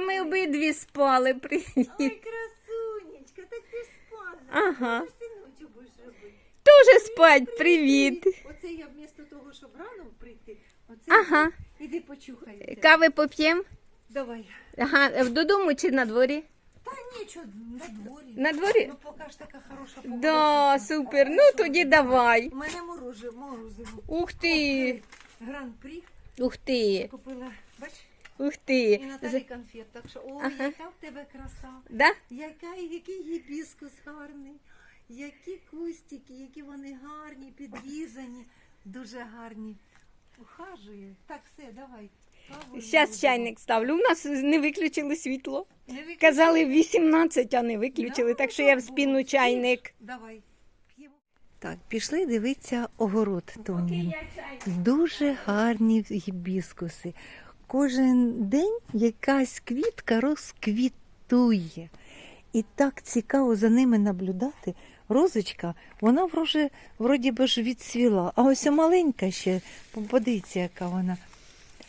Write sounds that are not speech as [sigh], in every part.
Та ми обидві спали. Привіт. Ой, красунечка, так ти ж спала. Ага. Що ж ти ночі будеш робити? Тоже спать, привіт. Оце я вмісто того, щоб рано прийти, оце Ага. іди почухай. Кави поп'ємо? Давай. Ага, додому чи на дворі? Та нічого, на дворі. На дворі? Ну, поки ж така хороша погода. Да, супер. Ну тоді давай. У мене мороже, морозиво. Ух ти. Гран-прі Ух ти. купила, бач, Ух ти! і. Наталі конфет. Так що, ой, Ага. яка в тебе краса. Да? Яка, який гібіскус гарний, які кустики, які вони гарні, підрізані, дуже гарні. Ухажує. Так, все, давай. Зараз чайник ставлю. У нас не виключили світло. Не виключай. Казали 18, а не виключили, Да, так що я в спину було. чайник. Давай. Так, пішли дивитися огород Тонін. Дуже гарні гібіскуси. Кожен день якась квітка розквітує. І так цікаво за ними наблюдати. Розочка, вона вроде, вроді би ж відцвіла. А ось маленька ще, подивіться, яка вона.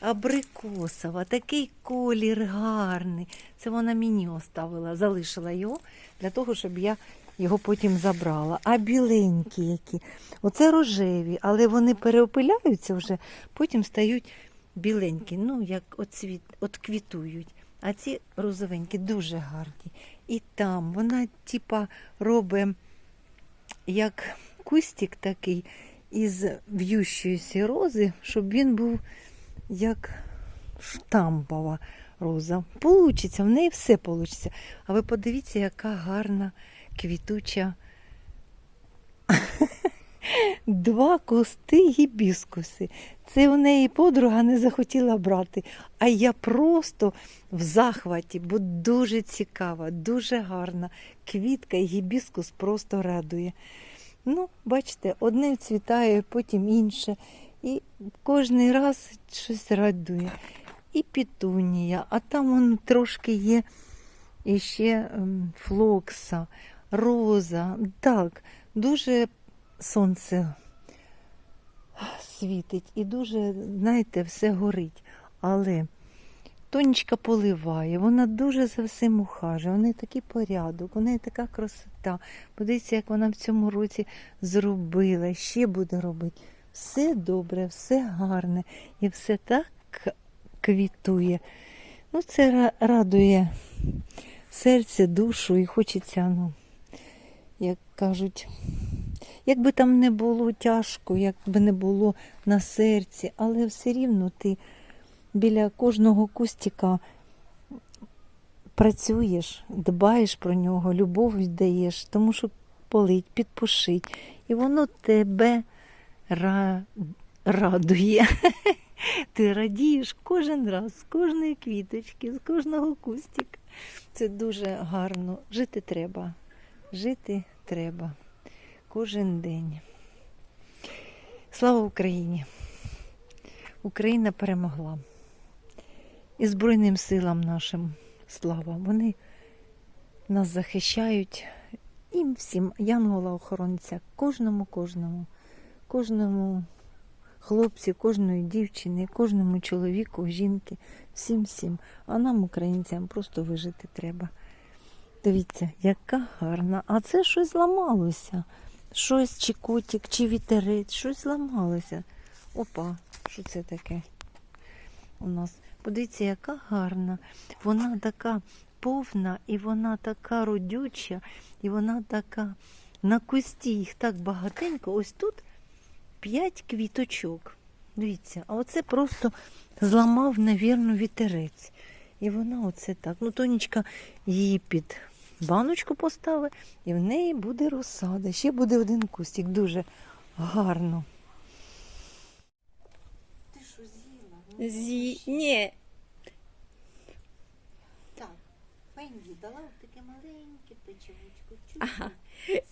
Абрикосова, такий колір гарний. Це вона мені оставила, залишила його для того, щоб я його потім забрала. А біленькі які. Оце рожеві, але вони переопиляються вже, потім стають біленькі, ну, як оцвіт, отквітують. А ці розовенькі дуже гарні. І там вона, типа, робить як кустик такий із в'ющої рози, щоб він був як штампова роза. Получиться, в неї все получиться. А ви подивіться, яка гарна квітуча. Два кусти гібіскуси. Це у неї подруга не захотіла брати. А я просто в захваті, бо дуже цікава, дуже гарна квітка і гібіскус просто радує. Ну, бачите, одне цвітає, потім інше. І кожен раз щось радує. І пітунія, а там вон трошки є іще ем, флокса, роза. Так, дуже сонце світить і дуже, знаєте, все горить. Але тонечка поливає, вона дуже за всім ухаже, у неї такий порядок, у неї така красота. Подивіться, як вона в цьому році зробила, ще буде робити. Все добре, все гарне і все так квітує. Ну, це радує серце, душу і хочеться, ну, як кажуть, як би там не було тяжко, як би не було на серці, але все рівно ти біля кожного кустика працюєш, дбаєш про нього, любов віддаєш, тому що полить, підпушить. І воно тебе ра... радує. [laughs] Ти радієш кожен раз, з кожної квіточки, з кожного кустика. Це дуже гарно. Жити треба. Жити треба кожен день. Слава Україні! Україна перемогла. І Збройним силам нашим слава. Вони нас захищають. Їм всім, янгола охоронця, кожному, кожному, кожному хлопцю, кожної дівчини, кожному чоловіку, жінки, всім всім. А нам, українцям, просто вижити треба. Дивіться, яка гарна. А це щось зламалося. Щось, чи котик, чи вітерець, щось зламалося. Опа, що це таке у нас? Подивіться, яка гарна. Вона така повна, і вона така родюча, і вона така на кусті їх так багатенько. Ось тут п'ять квіточок. Дивіться, а оце просто зламав, навірно, вітерець. І вона оце так. Ну, тонечка її під баночку поставить, і в неї буде розсада. Ще буде один кустик. Дуже гарно. Ти що з'їла? Зі... Ні. Так, Фенді дала таке маленьке печивочко. Ага.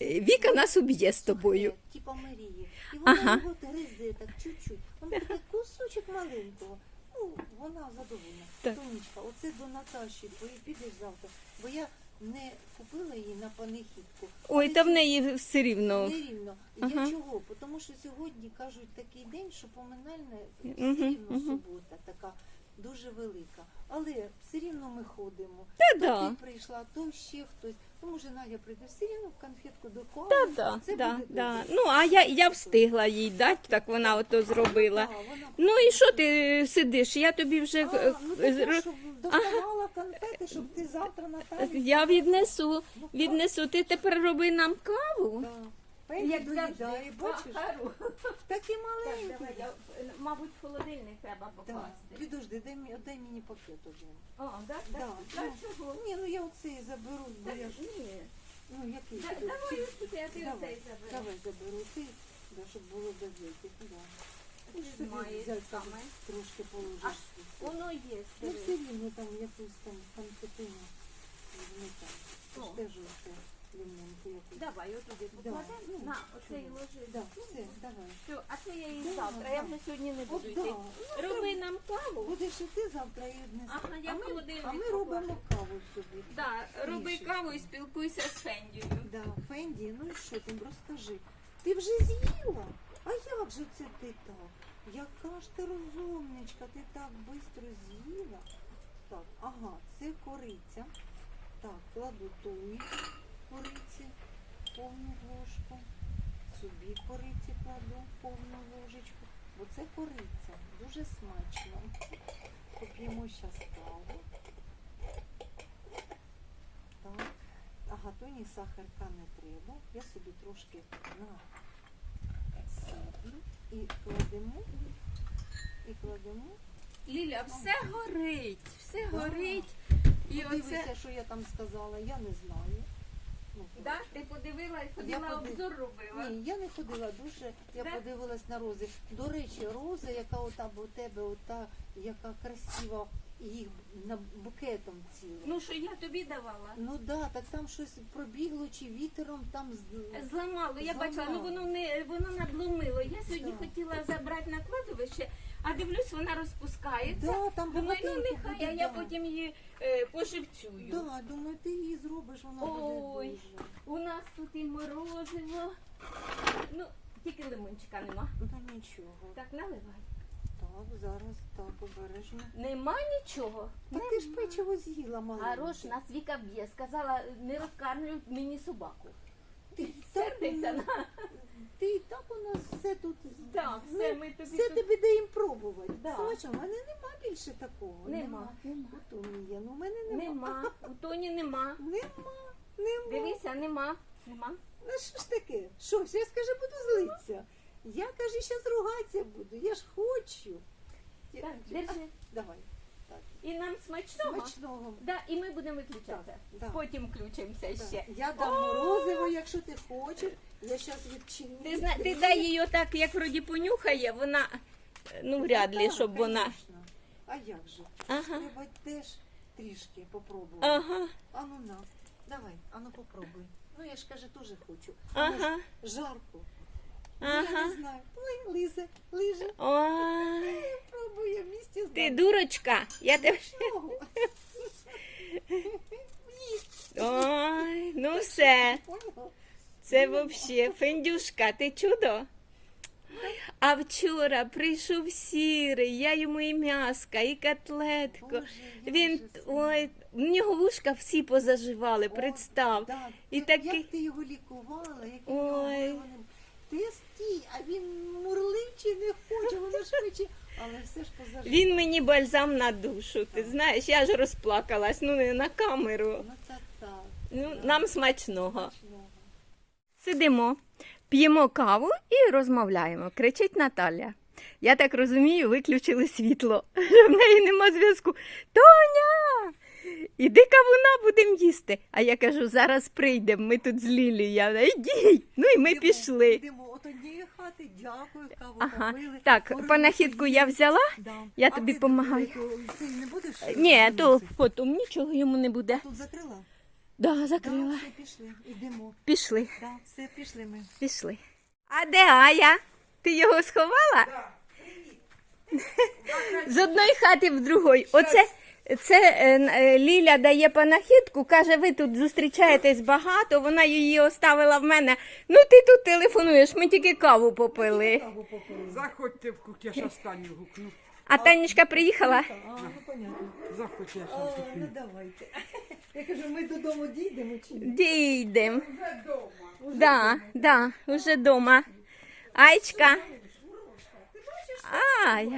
Віка нас уб'є з тобою. Типа Марії. І вона Ага. його гризе так чуть-чуть. Він [laughs] такий кусочок маленького. Ну, вона задоволена. Так. Тонечка, оце до Наташі пої- підеш завтра, бо я не купила її на панихідку. Ой, та в неї все рівно. Не рівно. Ага. Я чого? Тому що сьогодні кажуть такий день, що поминальне все Мгм, рівно мгм. субота така. Дуже велика. Але все рівно ми ходимо. Та То да. ти прийшла, то ще хтось. То може Надя прийде, все рівно конфетку до кави. Та да, Це да, буде да. добре. Ну, а я, я встигла їй дати, так вона ото зробила. Да, вона Ну і що ти сидиш? Я тобі вже А, е, ну е, так, ро- щоб доставала конфети, щоб ти завтра Наталі. я віднесу. Ну, Віднесу. Ти тепер роби нам каву. Да. Пенні доїдає, бачиш? Такі маленькі. Мабуть, в холодильник треба Да. Підожди, дай, мені- дай мені пакет один. О, да? Да. Да, ну, чого? Ні, ну я оцей заберу, бо я ж, Ні. ну який Да- тобі? Давай ось тут, я ти Давай, оцей заберу. Давай заберу ти, да, щоб було до віки. Да. Ти ж собі маєш взяти саме. Трошки положиш. Воно є. Ну диви. все рівно там якусь там конфетину. Ну там, це О. ж теж оце лимонку якусь. Давай отуди Да. покладемо. Ну, На, оцей чого? ложи. Да, все, давай. Все, а це я і Да, завтра. да. Я вже сьогодні не От буду да. йти. Ну, Роби нам каву. Будеш і ти завтра і однесеш. Ага, я а, ми, холодильник а ми робимо каву собі. Да, роби Трішечки. каву і спілкуйся з Фендією. Да, Фенді, ну і що там, розкажи. Ти вже з'їла? А як же це ти так? Яка ж ти розумничка, ти так швидко з'їла. Так, ага, це кориця. Так, кладу тої кориці, повну ложку. Собі кориці кладу повну ложечку. Бо це кориця, дуже смачно. Поп'ємо зараз каву. Так. Ага, тоні сахарка не треба. Я собі трошки насиплю і кладемо, і кладемо. Ліля, все горить, все горить. І Подивися, оце. що я там сказала, я не знаю. Да, ти подивила ходила подив- обзор робила. Ні, я не ходила дуже, я Да? подивилась на рози. До речі, роза, яка ота у тебе, ота, яка красива, їх на букетом ціла. Ну що я тобі давала? Ну да, так там щось пробігло чи вітером там з- Зламало, я бачила, ну воно не воно надломило. Я сьогодні Да. хотіла забрати на кладовище, а дивлюсь, вона розпускається. Да, там Думаю, ну нехай, буде, а я да. потім її е, поживцюю. Да, думаю, ти її зробиш, вона Ой. буде дуже. У нас тут і морозиво. Ну, тільки лимончика нема. Ну нічого. Так, наливай. Так, зараз так обережно. Нема нічого. Так ти ж печиво з'їла, маленьке. А Рош нас Віка б'є, сказала, не розкармлюй мені собаку. Ти Сердиться на. Ти і так у нас все тут. Так, все, ми тобі все тут- тобі даємо пробувати. Да. Смачно, в мене нема більше такого. Нема, нема. У Томі є, ну в мене нема. Нема. У Тоні нема. Нема, нема. Дивися, нема. Нема. Ну що ж таке? Що ж, я скажи, буду злитися. Я каже, зараз ругатися буду. Я ж хочу. Так, держи. Давай. Так. І нам смачного. Смачного. Да, і ми будемо виключатися. Так, да. Потім включимося Так. ще. Я дам морозиво, якщо ти хочеш. Я зараз відчиню. Ти, зна... ти дай її отак, як вроді понюхає, вона, ну, вряд ли, Так, щоб вона. конечно. А як же? Ага. Треба теж трішки попробувати. Ага, Ану на. Давай, ану попробуй. Ну я ж каже, теж хочу. Але ж ага, Жарко. Ну, Я ага. не знаю. Ой, Лизе, лиже. Ой, [laughs] Пробує в місті з ти дурочка. Я тебе. Ой, ну все. Це взагалі Фендюшка, ти чудо? А вчора прийшов сірий, я йому і м'яска, і котлетку. Він ой, в нього вушка всі позаживали, представ. Да. І Ти- такий- Як ти його лікувала, як Ой. Ой. його Ти стій, а він мурлив чи не хоче, воно хоче, але все ж позаживало. Він мені бальзам на душу. Ти знаєш, я ж розплакалась, ну не на камеру. Ну це так. Ну, нам смачного. Смачного. Сидимо, п'ємо каву і розмовляємо. Кричить Наталя. Я так розумію, виключили світло. В неї нема зв'язку. Тоня! Іди кавуна будемо їсти. А я кажу, зараз прийдемо, ми тут з Лілією. Вона, Ідіть. Ну і ми Йдемо, пішли. Йдемо однієї хати, дякую, каву Ага. попили. Так, панахідку я взяла. Да. Я А тобі ти помагаю. то Цей не будеш? Ні, то потім нічого йому не буде. Тут закрила? Да, Да, закрила. все, пішли, йдемо. Пішли, Да, все, пішли ми. пішли. А де Ая? Ти його сховала? [laughs] З одної хати в другої. Оце це е, е, Ліля дає панахідку, каже, ви тут зустрічаєтесь багато, вона її оставила в мене. Ну ти тут телефонуєш, ми тільки каву попили. Заходьте в кухню, я ж останню гукну. А Танечка приїхала? А, ну понятно. Захотів я О, ну давайте. [laughs] Я кажу, ми додому дійдемо чи ні? Дійдем. Вже вдома. Да, да, уже дома. Айчка. Ай.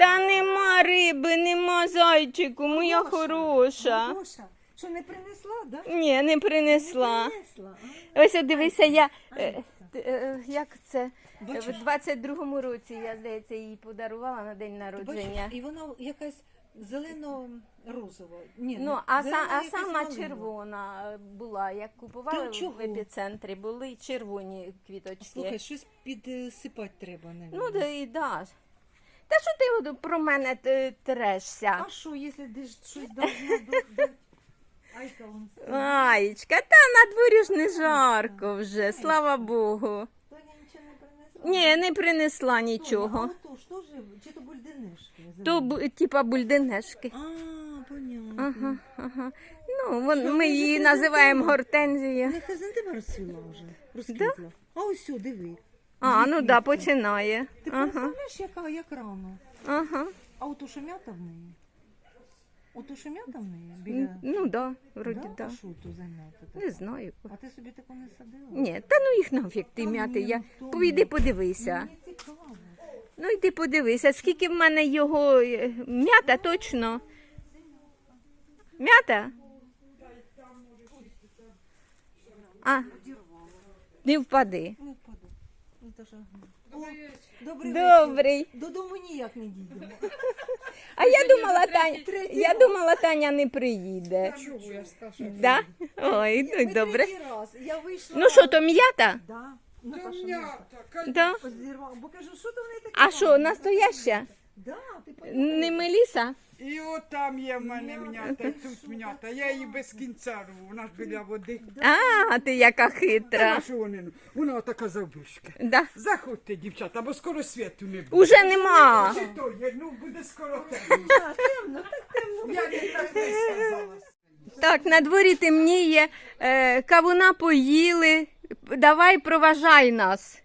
Та нема риби, нема зайчику, моя хороша. Гоша, що не принесла, да? Ні, не принесла. Принесла. Ось от дивися, я е, е, як це Бачиш? в 22-му році я здається їй подарувала на день Бачиш, народження. і вона якась зелено-розова. Ні, Ну, а, зелена са, а сама малинова. червона була, як купували Та чого? в епіцентрі, були червоні квіточки. Слухай, щось підсипати треба, не Ну, да і да. Та що ти про мене т- трешся? А що, якщо десь щось должно? Айка, он Аєчка, та на дворі ж не жарко вже, слава Богу. Тоня нічого не принесла? Ні, не принесла Тоня, нічого. А ото, що ж, чи то бульденешки? То бу- типа бульденешки. А, понятно. Ага, ага. Ну, вон, ми її називаємо гортензія. Не хризантема розцвіла вже, розквітла. А ось сюди, диви. А, ну да, починає. Ти Ага, представляєш, яка, як рано? ага. А ото що м'ята в неї? Ото що м'ята в неї? Біля... Ну да, вроді да? да. А що то за м'ята така? Не знаю. А ти собі таку не садила? Ні, та ну їх нафіг ти Та м'яти. ні, Я ну, то Пойди ні. подивися. Мені цікаво. Ну йди подивися, скільки в мене його е, м'ята точно. М'ята? А, не впади. Ну, то що? О, Добрий вечір. Добрий. Додому ніяк не дійдемо. А я думала, Таня, я думала, Таня не приїде. Чого я сказав, що Да? Ой, ну й Ми добре. третій раз. Я вийшла. Ну що, то м'ята? Да. Та Наташа, м'ята. м'ята, конечно. Да. Бо кажу, що то вони таке? А що, настояща? Да, ти Не Меліса? І от там є в мене м'ята, і тут м'ята. Я її без кінця рву, вона ж біля води. А, ти яка хитра. на що вони? Вона така завбишка. Да. Заходьте, дівчата, бо скоро світу не буде. Уже нема. Чи то є, ну буде скоро темно. темно, так темно. Я не так не сказала. Так, на дворі темніє, е, кавуна поїли. Давай проважай нас.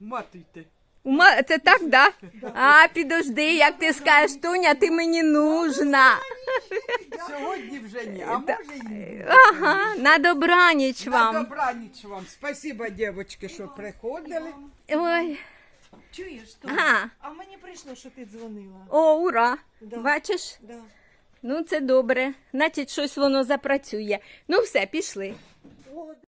Матуйте. Ума... Це так, да? А, підожди, як ти скажеш, Тоня, ти мені нужна. Сьогодні вже ні, а може і ні. Ага, на добраніч На вам. добраніч вам. Спасибо, дівчатки, що приходили. Ой, Чуєш, то? Ага. А мені прийшло, що ти дзвонила. о, ура. Да. Бачиш? Да. Ну, це добре. Значить, щось воно запрацює. Ну, все, пішли.